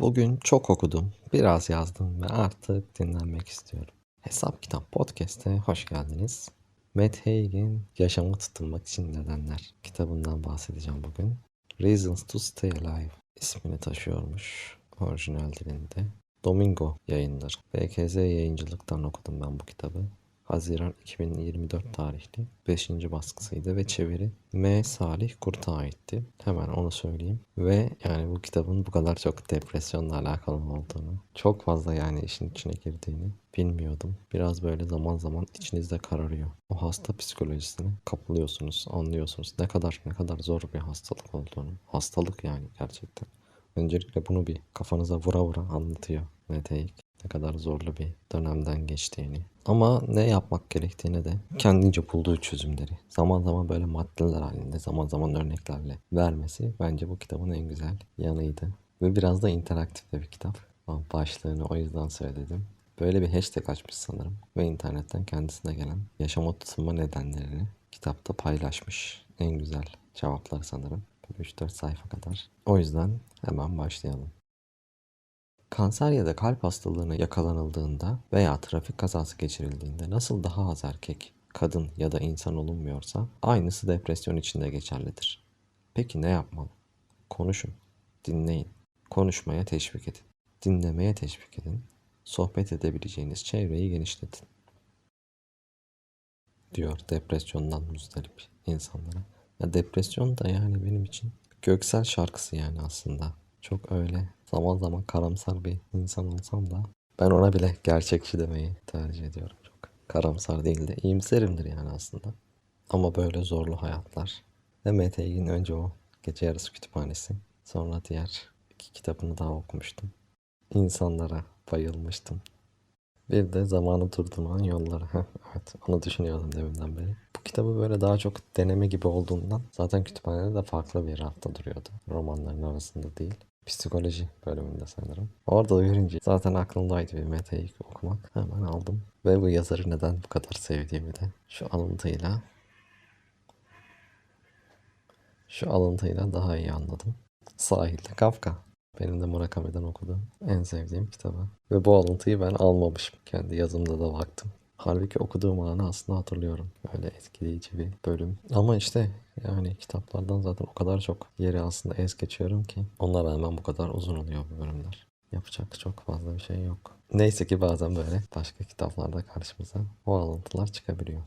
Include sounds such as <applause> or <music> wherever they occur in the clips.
Bugün çok okudum, biraz yazdım ve artık dinlenmek istiyorum. Hesap Kitap Podcast'e hoş geldiniz. Matt Haig'in Yaşamı Tutunmak için Nedenler kitabından bahsedeceğim bugün. Reasons to Stay Alive ismini taşıyormuş orijinal dilinde. Domingo yayınları. BKZ yayıncılıktan okudum ben bu kitabı. Haziran 2024 tarihli 5. baskısıydı ve çeviri M. Salih Kurt'a aitti. Hemen onu söyleyeyim. Ve yani bu kitabın bu kadar çok depresyonla alakalı olduğunu, çok fazla yani işin içine girdiğini bilmiyordum. Biraz böyle zaman zaman içinizde kararıyor. O hasta psikolojisine kapılıyorsunuz, anlıyorsunuz. Ne kadar ne kadar zor bir hastalık olduğunu. Hastalık yani gerçekten. Öncelikle bunu bir kafanıza vura vura anlatıyor Mete ne kadar zorlu bir dönemden geçtiğini. Ama ne yapmak gerektiğini de kendince bulduğu çözümleri zaman zaman böyle maddeler halinde zaman zaman örneklerle vermesi bence bu kitabın en güzel yanıydı. Ve biraz da interaktif de bir kitap. Başlığını o yüzden söyledim. Böyle bir hashtag açmış sanırım ve internetten kendisine gelen yaşama tutunma nedenlerini kitapta paylaşmış. En güzel cevaplar sanırım. 3-4 sayfa kadar. O yüzden hemen başlayalım. Kanser ya da kalp hastalığına yakalanıldığında veya trafik kazası geçirildiğinde nasıl daha az erkek, kadın ya da insan olunmuyorsa aynısı depresyon için de geçerlidir. Peki ne yapmalı? Konuşun, dinleyin, konuşmaya teşvik edin, dinlemeye teşvik edin, sohbet edebileceğiniz çevreyi genişletin. Diyor depresyondan muzdarip insanlara. Ya depresyon da yani benim için Göksel şarkısı yani aslında. Çok öyle zaman zaman karamsar bir insan olsam da ben ona bile gerçekçi demeyi tercih ediyorum çok. Karamsar değil de iyimserimdir yani aslında. Ama böyle zorlu hayatlar. Ve Mete Egin önce o Gece Yarısı Kütüphanesi. Sonra diğer iki kitabını daha okumuştum. İnsanlara bayılmıştım. Bir de zamanı durdurmanın yolları. Evet onu düşünüyordum deminden beri. Bu kitabı böyle daha çok deneme gibi olduğundan zaten kütüphanede de farklı bir rafta duruyordu. Romanların arasında değil. Psikoloji bölümünde sanırım. Orada görünce zaten aklımdaydı bir Mete'yi okumak. Hemen aldım. Ve bu yazarı neden bu kadar sevdiğimi de şu alıntıyla şu alıntıyla daha iyi anladım. Sahilde Kafka. Benim de Murakami'den okuduğum en sevdiğim kitabı. Ve bu alıntıyı ben almamışım. Kendi yazımda da baktım. Halbuki okuduğum anı aslında hatırlıyorum. Böyle etkileyici bir bölüm. Ama işte yani kitaplardan zaten o kadar çok yeri aslında ez geçiyorum ki. Ona rağmen bu kadar uzun oluyor bu bölümler. Yapacak çok fazla bir şey yok. Neyse ki bazen böyle başka kitaplarda karşımıza o alıntılar çıkabiliyor.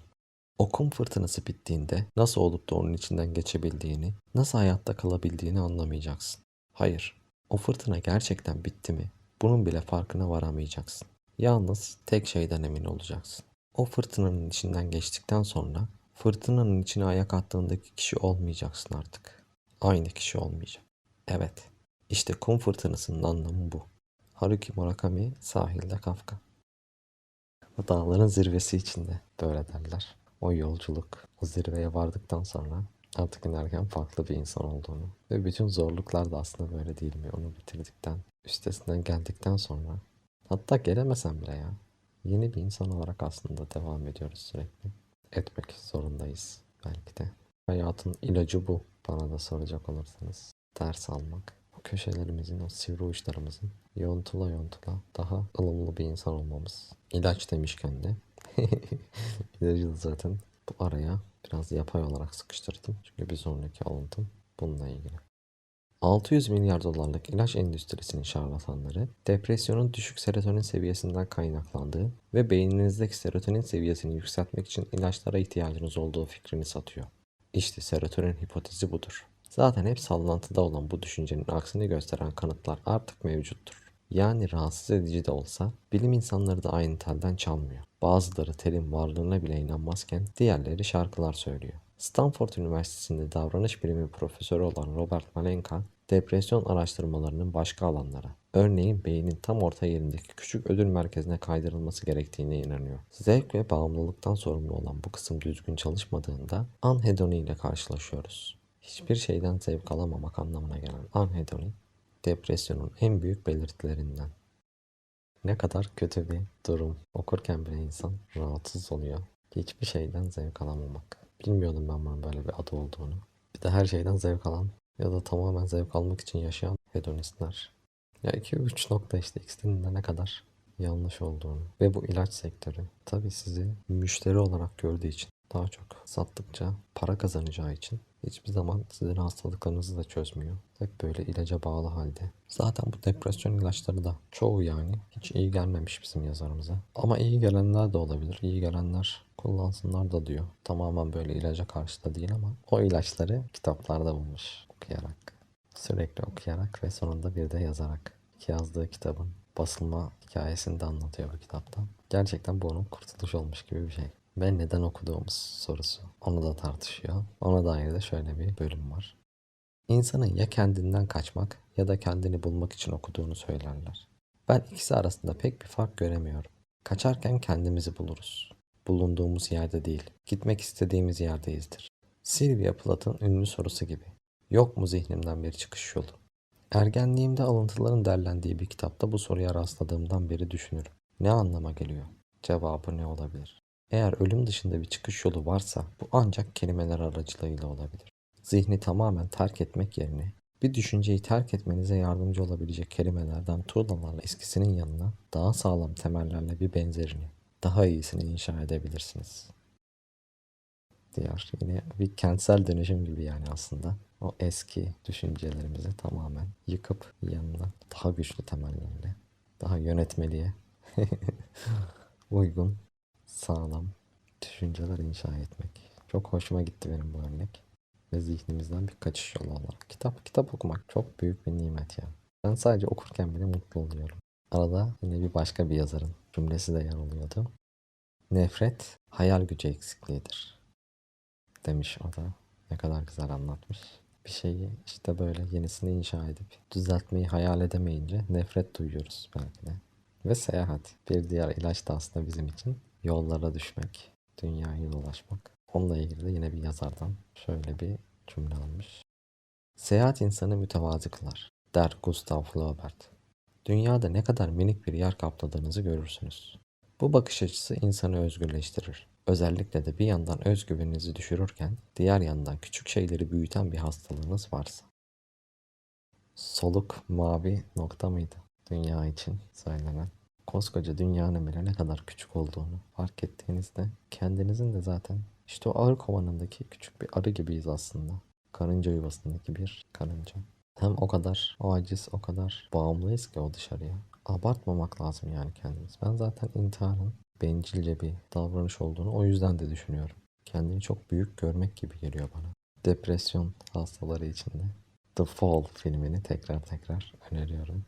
Okum fırtınası bittiğinde nasıl olup da onun içinden geçebildiğini, nasıl hayatta kalabildiğini anlamayacaksın. Hayır, o fırtına gerçekten bitti mi? Bunun bile farkına varamayacaksın. Yalnız tek şeyden emin olacaksın. O fırtınanın içinden geçtikten sonra fırtınanın içine ayak attığındaki kişi olmayacaksın artık. Aynı kişi olmayacak. Evet, işte kum fırtınasının anlamı bu. Haruki Murakami sahilde Kafka. Dağların zirvesi içinde böyle derler. O yolculuk, o zirveye vardıktan sonra artık inerken farklı bir insan olduğunu ve bütün zorluklar da aslında böyle değil mi? Onu bitirdikten, üstesinden geldikten sonra hatta gelemesem bile ya yeni bir insan olarak aslında devam ediyoruz sürekli. Etmek zorundayız belki de. Hayatın ilacı bu bana da soracak olursanız. Ders almak. O köşelerimizin, o sivri uçlarımızın yontula yontula daha ılımlı bir insan olmamız. İlaç demişken de <laughs> ilacı da zaten bu araya biraz yapay olarak sıkıştırdım. Çünkü bir sonraki alıntım bununla ilgili. 600 milyar dolarlık ilaç endüstrisinin şarlatanları, depresyonun düşük serotonin seviyesinden kaynaklandığı ve beyninizdeki serotonin seviyesini yükseltmek için ilaçlara ihtiyacınız olduğu fikrini satıyor. İşte serotonin hipotezi budur. Zaten hep sallantıda olan bu düşüncenin aksini gösteren kanıtlar artık mevcuttur. Yani rahatsız edici de olsa bilim insanları da aynı telden çalmıyor. Bazıları telin varlığına bile inanmazken diğerleri şarkılar söylüyor. Stanford Üniversitesi'nde davranış bilimi profesörü olan Robert Malenka, depresyon araştırmalarının başka alanlara, örneğin beynin tam orta yerindeki küçük ödül merkezine kaydırılması gerektiğine inanıyor. Zevk ve bağımlılıktan sorumlu olan bu kısım düzgün çalışmadığında anhedoni ile karşılaşıyoruz. Hiçbir şeyden zevk alamamak anlamına gelen anhedoni, depresyonun en büyük belirtilerinden. Ne kadar kötü bir durum. Okurken bile insan rahatsız oluyor. Hiçbir şeyden zevk alamamak. Bilmiyordum ben bunun böyle bir adı olduğunu. Bir de her şeyden zevk alan ya da tamamen zevk almak için yaşayan hedonistler. Ya 2-3 nokta işte ikisinin de ne kadar yanlış olduğunu ve bu ilaç sektörü tabii sizi müşteri olarak gördüğü için daha çok sattıkça para kazanacağı için hiçbir zaman sizin hastalıklarınızı da çözmüyor. Hep böyle ilaca bağlı halde. Zaten bu depresyon ilaçları da çoğu yani hiç iyi gelmemiş bizim yazarımıza. Ama iyi gelenler de olabilir. İyi gelenler kullansınlar da diyor. Tamamen böyle ilaca karşı da değil ama o ilaçları kitaplarda bulmuş okuyarak. Sürekli okuyarak ve sonunda bir de yazarak. Yazdığı kitabın basılma hikayesini de anlatıyor bu kitapta. Gerçekten bu onun kurtuluş olmuş gibi bir şey. Ve neden okuduğumuz sorusu. Onu da tartışıyor. Ona dair de şöyle bir bölüm var. İnsanın ya kendinden kaçmak ya da kendini bulmak için okuduğunu söylerler. Ben ikisi arasında pek bir fark göremiyorum. Kaçarken kendimizi buluruz. Bulunduğumuz yerde değil, gitmek istediğimiz yerdeyizdir. Sylvia Plath'ın ünlü sorusu gibi. Yok mu zihnimden bir çıkış yolu? Ergenliğimde alıntıların derlendiği bir kitapta bu soruya rastladığımdan beri düşünürüm. Ne anlama geliyor? Cevabı ne olabilir? Eğer ölüm dışında bir çıkış yolu varsa bu ancak kelimeler aracılığıyla olabilir. Zihni tamamen terk etmek yerine bir düşünceyi terk etmenize yardımcı olabilecek kelimelerden tuğlalarla eskisinin yanına daha sağlam temellerle bir benzerini, daha iyisini inşa edebilirsiniz. Diğer yine bir kentsel dönüşüm gibi yani aslında. O eski düşüncelerimizi tamamen yıkıp yanına daha güçlü temellerle, daha yönetmeliğe <laughs> uygun, sağlam düşünceler inşa etmek. Çok hoşuma gitti benim bu örnek. Ve zihnimizden bir kaçış yolu olarak. Kitap, kitap okumak çok büyük bir nimet ya. Ben sadece okurken bile mutlu oluyorum. Arada yine bir başka bir yazarın cümlesi de yer alıyordu. Nefret hayal gücü eksikliğidir. Demiş o da. Ne kadar güzel anlatmış. Bir şeyi işte böyle yenisini inşa edip düzeltmeyi hayal edemeyince nefret duyuyoruz belki de. Ve seyahat. Bir diğer ilaç da aslında bizim için yollara düşmek, dünyayı dolaşmak. Onunla ilgili de yine bir yazardan şöyle bir cümle almış. Seyahat insanı mütevazi kılar, der Gustav Flaubert. Dünyada ne kadar minik bir yer kapladığınızı görürsünüz. Bu bakış açısı insanı özgürleştirir. Özellikle de bir yandan özgüveninizi düşürürken diğer yandan küçük şeyleri büyüten bir hastalığınız varsa. Soluk mavi nokta mıydı? Dünya için söylenen. Koskoca dünyanın bile ne kadar küçük olduğunu fark ettiğinizde kendinizin de zaten işte o arı kovanındaki küçük bir arı gibiyiz aslında. Karınca yuvasındaki bir karınca. Hem o kadar aciz, o kadar bağımlıyız ki o dışarıya. Abartmamak lazım yani kendimiz. Ben zaten intiharın bencilce bir davranış olduğunu o yüzden de düşünüyorum. Kendini çok büyük görmek gibi geliyor bana. Depresyon hastaları için de The Fall filmini tekrar tekrar öneriyorum.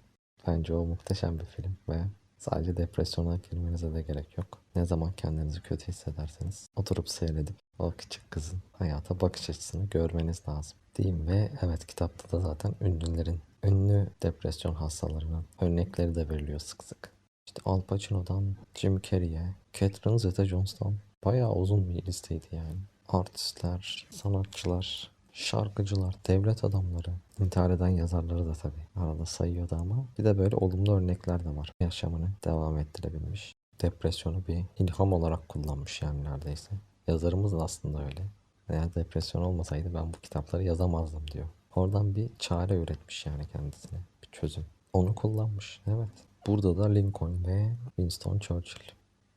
Bence o muhteşem bir film ve sadece depresyona girmenize de gerek yok. Ne zaman kendinizi kötü hissederseniz oturup seyredip o küçük kızın hayata bakış açısını görmeniz lazım. Diyeyim ve evet kitapta da zaten ünlülerin, ünlü depresyon hastalarının örnekleri de veriliyor sık sık. İşte Al Pacino'dan Jim Carrey'e, Catherine Zeta-Jones'tan bayağı uzun bir listeydi yani. Artistler, sanatçılar, şarkıcılar, devlet adamları, intihar eden yazarları da tabii arada sayıyordu ama bir de böyle olumlu örnekler de var. Yaşamını devam ettirebilmiş. Depresyonu bir ilham olarak kullanmış yani neredeyse. Yazarımız da aslında öyle. Eğer depresyon olmasaydı ben bu kitapları yazamazdım diyor. Oradan bir çare üretmiş yani kendisine. Bir çözüm. Onu kullanmış. Evet. Burada da Lincoln ve Winston Churchill.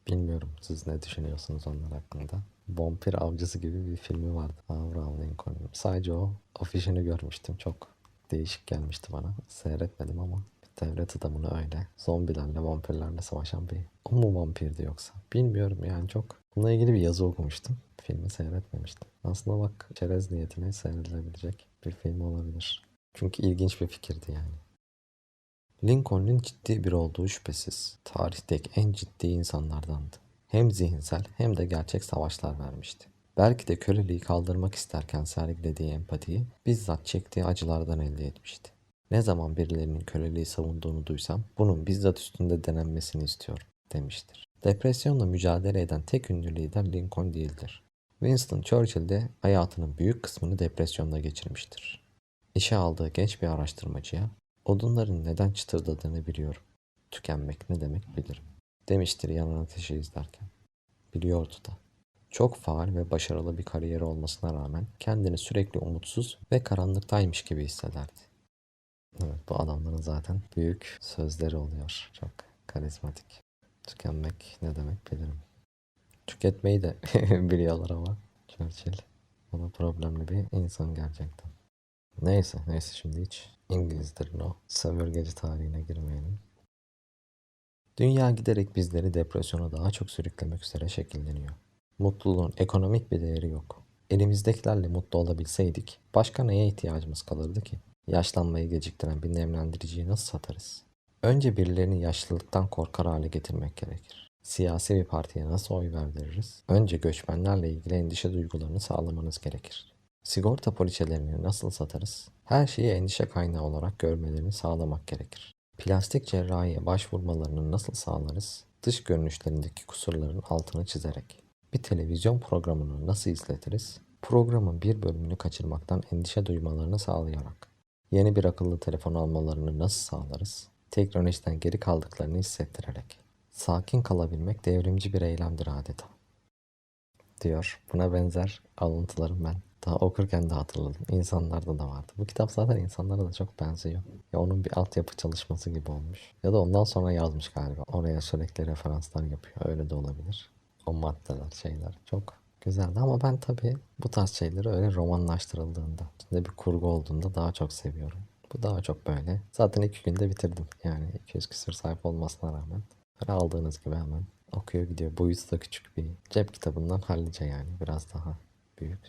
Bilmiyorum siz ne düşünüyorsunuz onlar hakkında. Vampir avcısı gibi bir filmi vardı. Abraham Lincoln'un. Sadece o afişini görmüştüm. Çok değişik gelmişti bana. Seyretmedim ama devlet adamını öyle zombilerle, vampirlerle savaşan bir... O mu vampirdi yoksa? Bilmiyorum yani çok. Bununla ilgili bir yazı okumuştum. Filmi seyretmemiştim. Aslında bak çerez niyetine seyredilebilecek bir film olabilir. Çünkü ilginç bir fikirdi yani. Lincoln'un ciddi bir olduğu şüphesiz. Tarihteki en ciddi insanlardandı. Hem zihinsel hem de gerçek savaşlar vermişti. Belki de köleliği kaldırmak isterken sergilediği empatiyi bizzat çektiği acılardan elde etmişti. Ne zaman birilerinin köleliği savunduğunu duysam bunun bizzat üstünde denenmesini istiyorum demiştir. Depresyonla mücadele eden tek ünlü lider Lincoln değildir. Winston Churchill de hayatının büyük kısmını depresyonda geçirmiştir. İşe aldığı genç bir araştırmacıya odunların neden çıtırdadığını biliyorum. Tükenmek ne demek bilirim. Demiştir yanan ateşi izlerken. Biliyordu da. Çok faal ve başarılı bir kariyeri olmasına rağmen kendini sürekli umutsuz ve karanlıktaymış gibi hissederdi. Evet bu adamların zaten büyük sözleri oluyor. Çok karizmatik. Tükenmek ne demek bilirim. Tüketmeyi de <laughs> biliyorlar ama Churchill. O da problemli bir insan gerçekten. Neyse neyse şimdi hiç İngilizlerin o sömürgeci tarihine girmeyelim. Dünya giderek bizleri depresyona daha çok sürüklemek üzere şekilleniyor. Mutluluğun ekonomik bir değeri yok. Elimizdekilerle mutlu olabilseydik başka neye ihtiyacımız kalırdı ki? Yaşlanmayı geciktiren bir nemlendiriciyi nasıl satarız? Önce birilerini yaşlılıktan korkar hale getirmek gerekir. Siyasi bir partiye nasıl oy verdiririz? Önce göçmenlerle ilgili endişe duygularını sağlamanız gerekir. Sigorta poliçelerini nasıl satarız? Her şeyi endişe kaynağı olarak görmelerini sağlamak gerekir. Plastik cerrahiye başvurmalarını nasıl sağlarız? Dış görünüşlerindeki kusurların altını çizerek. Bir televizyon programını nasıl izletiriz? Programın bir bölümünü kaçırmaktan endişe duymalarını sağlayarak. Yeni bir akıllı telefon almalarını nasıl sağlarız? Teknolojiden geri kaldıklarını hissettirerek. Sakin kalabilmek devrimci bir eylemdir adeta. Diyor. Buna benzer alıntılarım ben daha okurken de hatırladım. İnsanlarda da vardı. Bu kitap zaten insanlara da çok benziyor. Ya onun bir altyapı çalışması gibi olmuş. Ya da ondan sonra yazmış galiba. Oraya sürekli referanslar yapıyor. Öyle de olabilir. O maddeler, şeyler. Çok güzeldi ama ben tabii bu tarz şeyleri öyle romanlaştırıldığında, içinde bir kurgu olduğunda daha çok seviyorum. Bu daha çok böyle. Zaten iki günde bitirdim. Yani 200 küsur sayfa olmasına rağmen. Böyle aldığınız gibi hemen okuyor gidiyor. Boyutu da küçük bir cep kitabından hallice yani. Biraz daha büyük.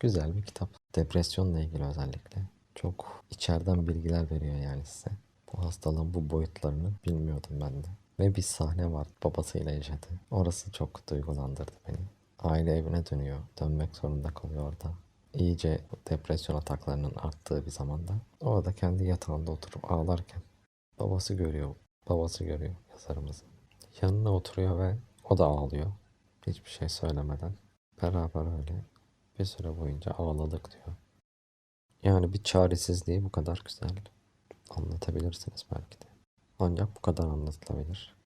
Güzel bir kitap. Depresyonla ilgili özellikle. Çok içeriden bilgiler veriyor yani size. Bu hastalığın bu boyutlarını bilmiyordum ben de. Ve bir sahne var babasıyla yaşadı. Orası çok duygulandırdı beni. Aile evine dönüyor. Dönmek zorunda kalıyor orada. İyice depresyon ataklarının arttığı bir zamanda. Orada kendi yatağında oturup ağlarken babası görüyor. Babası görüyor yazarımızı. Yanına oturuyor ve o da ağlıyor. Hiçbir şey söylemeden. Beraber öyle bir süre boyunca ağladık diyor. Yani bir çaresizliği bu kadar güzel anlatabilirsiniz belki de. Ancak bu kadar anlatılabilir.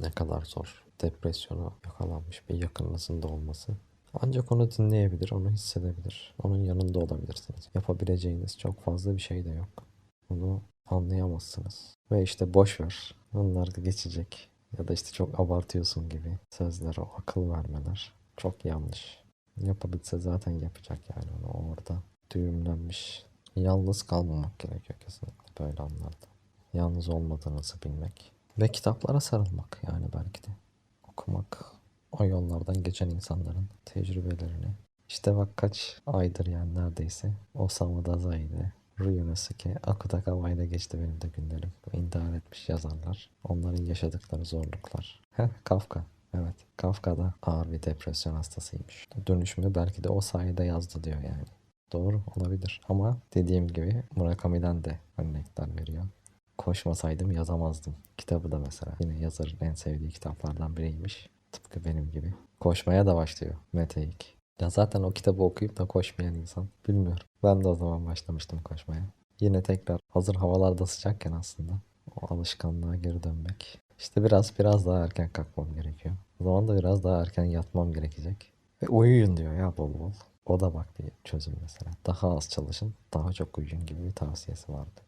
Ne kadar zor. Depresyona yakalanmış bir yakınınızın da olması. Ancak onu dinleyebilir, onu hissedebilir. Onun yanında olabilirsiniz. Yapabileceğiniz çok fazla bir şey de yok. Bunu anlayamazsınız. Ve işte boş ver. Onlar da geçecek. Ya da işte çok abartıyorsun gibi sözler, akıl vermeler. Çok yanlış. Yapabilse zaten yapacak yani onu orada düğümlenmiş. Yalnız kalmamak gerekiyor kesinlikle böyle anlarda. Yalnız olmadığınızı bilmek. Ve kitaplara sarılmak yani belki de. Okumak. O yollardan geçen insanların tecrübelerini. İşte bak kaç aydır yani neredeyse. Osamu Dazai ile Ryunosuke Akutagawa ile geçti benim de günlerim. İntihar etmiş yazarlar. Onların yaşadıkları zorluklar. Heh, Kafka. Evet, Kafka da ağır bir depresyon hastasıymış. Dönüşümü belki de o sayede yazdı diyor yani. Doğru olabilir ama dediğim gibi Murakami'den de örnekler veriyor. Koşmasaydım yazamazdım. Kitabı da mesela yine yazarın en sevdiği kitaplardan biriymiş. Tıpkı benim gibi. Koşmaya da başlıyor Mete İlk. Ya zaten o kitabı okuyup da koşmayan insan bilmiyorum. Ben de o zaman başlamıştım koşmaya. Yine tekrar hazır havalarda sıcakken aslında o alışkanlığa geri dönmek işte biraz biraz daha erken kalkmam gerekiyor. O zaman da biraz daha erken yatmam gerekecek. Ve uyuyun diyor ya bol bol. O da bak bir çözüm mesela. Daha az çalışın, daha çok uyuyun gibi bir tavsiyesi vardı.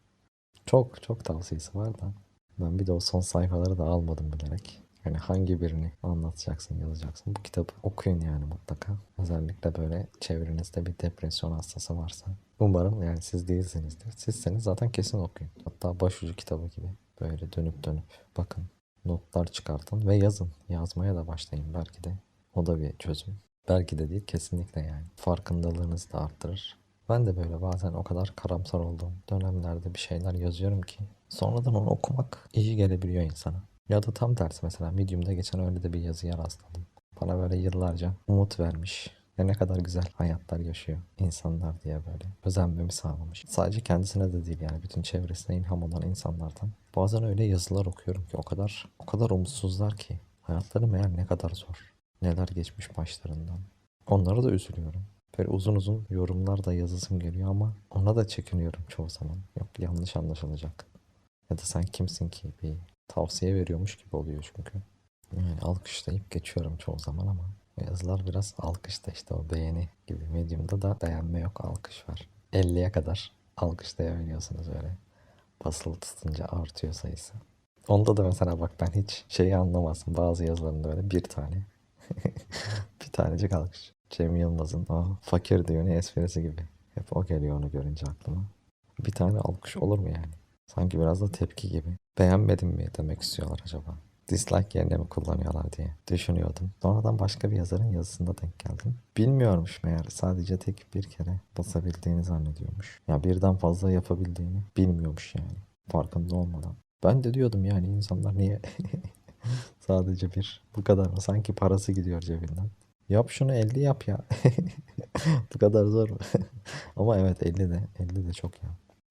Çok çok tavsiyesi var da ben bir de o son sayfaları da almadım bilerek. Yani hangi birini anlatacaksın, yazacaksın. Bu kitabı okuyun yani mutlaka. Özellikle böyle çevrenizde bir depresyon hastası varsa. Umarım yani siz değilsinizdir. Sizseniz zaten kesin okuyun. Hatta başucu kitabı gibi. Böyle dönüp dönüp bakın notlar çıkartın ve yazın. Yazmaya da başlayın belki de. O da bir çözüm. Belki de değil kesinlikle yani. Farkındalığınızı da arttırır. Ben de böyle bazen o kadar karamsar olduğum dönemlerde bir şeyler yazıyorum ki sonradan onu okumak iyi gelebiliyor insana. Ya da tam tersi mesela Medium'da geçen öyle de bir yazıya rastladım. Bana böyle yıllarca umut vermiş. Ya ne kadar güzel hayatlar yaşıyor insanlar diye böyle özenmemi sağlamış. Sadece kendisine de değil yani bütün çevresine ilham olan insanlardan. Bazen öyle yazılar okuyorum ki o kadar o kadar umutsuzlar ki hayatları meğer ne kadar zor. Neler geçmiş başlarından. Onlara da üzülüyorum. Böyle uzun uzun yorumlar da yazısım geliyor ama ona da çekiniyorum çoğu zaman. Yok yanlış anlaşılacak. Ya da sen kimsin ki bir tavsiye veriyormuş gibi oluyor çünkü. Yani alkışlayıp geçiyorum çoğu zaman ama yazılar biraz alkışta işte o beğeni gibi. Medium'da da beğenme yok alkış var. 50'ye kadar alkışlayabiliyorsunuz öyle. Basılı tutunca artıyor sayısı. Onda da mesela bak ben hiç şeyi anlamazsın. Bazı yazılarında öyle bir tane. <laughs> bir tanecik alkış. Cem Yılmaz'ın o fakir diyor ne esprisi gibi. Hep o geliyor onu görünce aklıma. Bir tane alkış olur mu yani? Sanki biraz da tepki gibi. Beğenmedim mi demek istiyorlar acaba? Dislike yerine mi kullanıyorlar diye düşünüyordum. Sonradan başka bir yazarın yazısında denk geldim. Bilmiyormuş meğer sadece tek bir kere basabildiğini zannediyormuş. Ya birden fazla yapabildiğini bilmiyormuş yani. Farkında olmadan. Ben de diyordum yani insanlar niye <laughs> sadece bir bu kadar mı? Sanki parası gidiyor cebinden. Yap şunu 50 yap ya. <laughs> bu kadar zor mu? <laughs> Ama evet 50 de 50 de çok ya.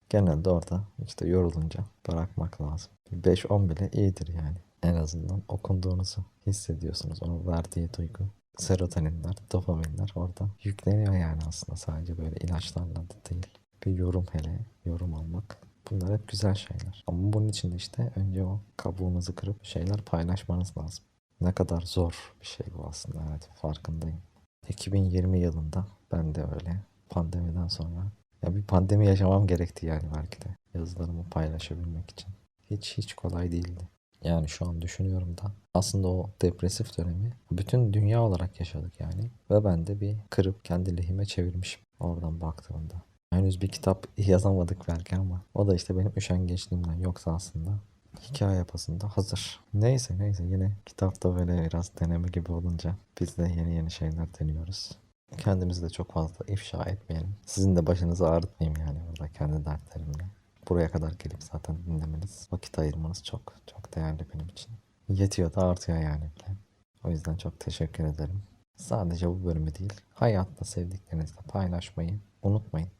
Genelde orada işte yorulunca bırakmak lazım. 5-10 bile iyidir yani. En azından okunduğunuzu hissediyorsunuz. Onun verdiği duygu. Serotoninler, dopaminler orada yükleniyor yani aslında. Sadece böyle ilaçlarla da değil. Bir yorum hele, yorum almak. Bunlar hep güzel şeyler. Ama bunun için de işte önce o kabuğunuzu kırıp şeyler paylaşmanız lazım. Ne kadar zor bir şey bu aslında. Evet farkındayım. 2020 yılında ben de öyle pandemiden sonra ya bir pandemi yaşamam gerekti yani belki de yazılarımı paylaşabilmek için. Hiç hiç kolay değildi. Yani şu an düşünüyorum da aslında o depresif dönemi bütün dünya olarak yaşadık yani. Ve ben de bir kırıp kendi lehime çevirmişim oradan baktığımda. Henüz bir kitap <laughs> yazamadık belki ama o da işte benim üşengeçliğimden yoksa aslında hikaye yapasında hazır. Neyse neyse yine kitapta böyle biraz deneme gibi olunca biz de yeni yeni şeyler deniyoruz. Kendimizi de çok fazla ifşa etmeyelim. Sizin de başınızı ağrıtmayayım yani burada kendi dertlerimle. Buraya kadar gelip zaten dinlemeniz, vakit ayırmanız çok çok değerli benim için. Yetiyor da artıyor yani. O yüzden çok teşekkür ederim. Sadece bu bölümü değil, hayatta sevdiklerinizle paylaşmayı unutmayın.